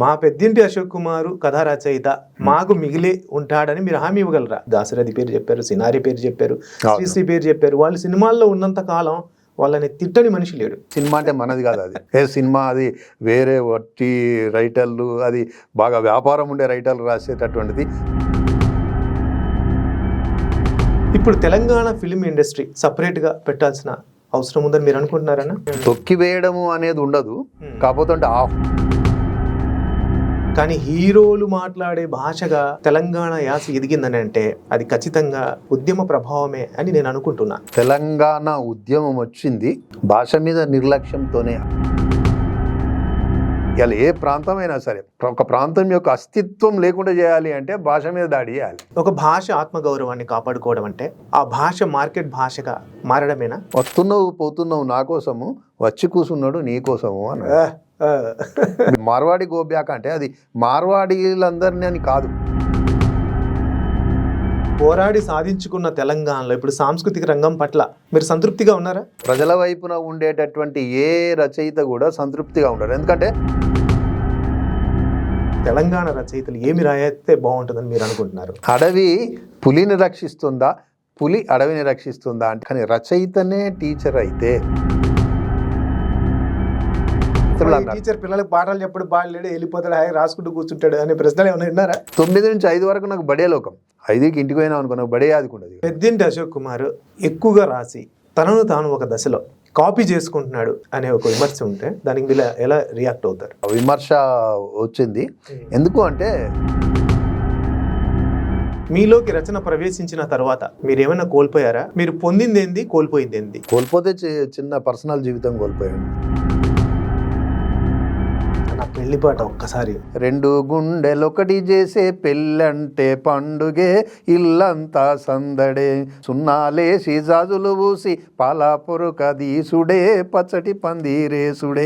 మా పెద్దింటి అశోక్ కుమారు కథా రచయిత మాకు మిగిలి ఉంటాడని మీరు హామీ ఇవ్వగలరా? దాశరథి పేరు చెప్పారు సినారి పేరు చెప్పారు శ్రీశ్రీ పేరు చెప్పారు. వాళ్ళు సినిమాల్లో ఉన్నంత కాలం వాళ్ళని తిట్టని మనిషి లేడు. సినిమా అంటే మనది కాదు అది. ఏ సినిమా అది వేరే వట్టి రైటర్లు అది బాగా వ్యాపారం ఉండే రైటర్లు రాసేటటువంటిది. ఇప్పుడు తెలంగాణ ఫిలిం ఇండస్ట్రీ సపరేట్గా పెట్టాల్సిన అవసరం ఉందని మీరు అనుకుంటున్నారన్నా? తొక్కి వేయడము అనేది ఉండదు. కాకపోతే అంటే ఆ కానీ హీరోలు మాట్లాడే భాషగా తెలంగాణ యాస ఎదిగిందని అంటే అది ఖచ్చితంగా ఉద్యమ ప్రభావమే అని నేను అనుకుంటున్నా. తెలంగాణ ఉద్యమం వచ్చింది భాష మీద నిర్లక్ష్యంతోనే. ఇలా ఏ ప్రాంతమైనా సరే ఒక ప్రాంతం యొక్క అస్తిత్వం లేకుండా చేయాలి అంటే భాష మీద దాడి చేయాలి. ఒక భాష ఆత్మగౌరవాన్ని కాపాడుకోవడం అంటే ఆ భాష మార్కెట్ భాషగా మారడమేనా? వస్తున్నావు పోతున్నావు నా కోసము వచ్చి కూసున్నాడు నీ కోసము అని. మార్వాడి గోబ్యాక అంటే అది మార్వాడీలందరినీ అని కాదు. పోరాడి సాధించుకున్న తెలంగాణలో ఇప్పుడు సాంస్కృతిక రంగం పట్ల మీరు సంతృప్తిగా ఉన్నారా? ప్రజల వైపున ఉండేటటువంటి ఏ రచయిత కూడా సంతృప్తిగా ఉండరు. ఎందుకంటే తెలంగాణ రచయితలు ఏమి రాయితే బాగుంటుందని మీరు అనుకుంటున్నారు? అడవి పులిని రక్షిస్తుందా? పులి అడవిని రక్షిస్తుందా? అంటే కానీ రచయితనే టీచర్ అయితే అన్నారు, టీచర్ పిల్లలకు పాఠాలు చెప్పడం బాగాలేడు వెళ్ళిపోతాడు హాయి రాసుకుంటూ కూర్చుంటాడు అనే ప్రశ్నలు ఏమైనా విన్నారా తొమ్మిది నుంచి ఐదు వరకు నాకు బడే లోకం. ఐదుకి ఇంటికి పోయినా అనుకో నాకు బడే ఆదుకుండదు పెద్దింటి అశోక్ కుమార్ ఎక్కువగా రాసి తనను తాను ఒక దశలో కాపీ చేసుకుంటున్నాడు అనే ఒక విమర్శ ఉంటే దానికి వీళ్ళ ఎలా రియాక్ట్ అవుతారు? విమర్శ వచ్చింది. ఎందుకు అంటే మీలోకి రచన ప్రవేశించిన తర్వాత మీరు ఏమైనా కోల్పోయారా? మీరు పొందింది ఏంది కోల్పోయింది ఏంది? కోల్పోతే చిన్న పర్సనల్ జీవితం కోల్పోయాడు నా పెళ్ళి పాట ఒక్కసారి. రెండు గుండెలు ఒకటి చేసే పెళ్ళంటే పండుగే ఇల్లంతా సందడే. సున్నాలేసి జాజులు పూసి పాలాపురుక దీసుడే పచ్చటి పందిరేసుడే.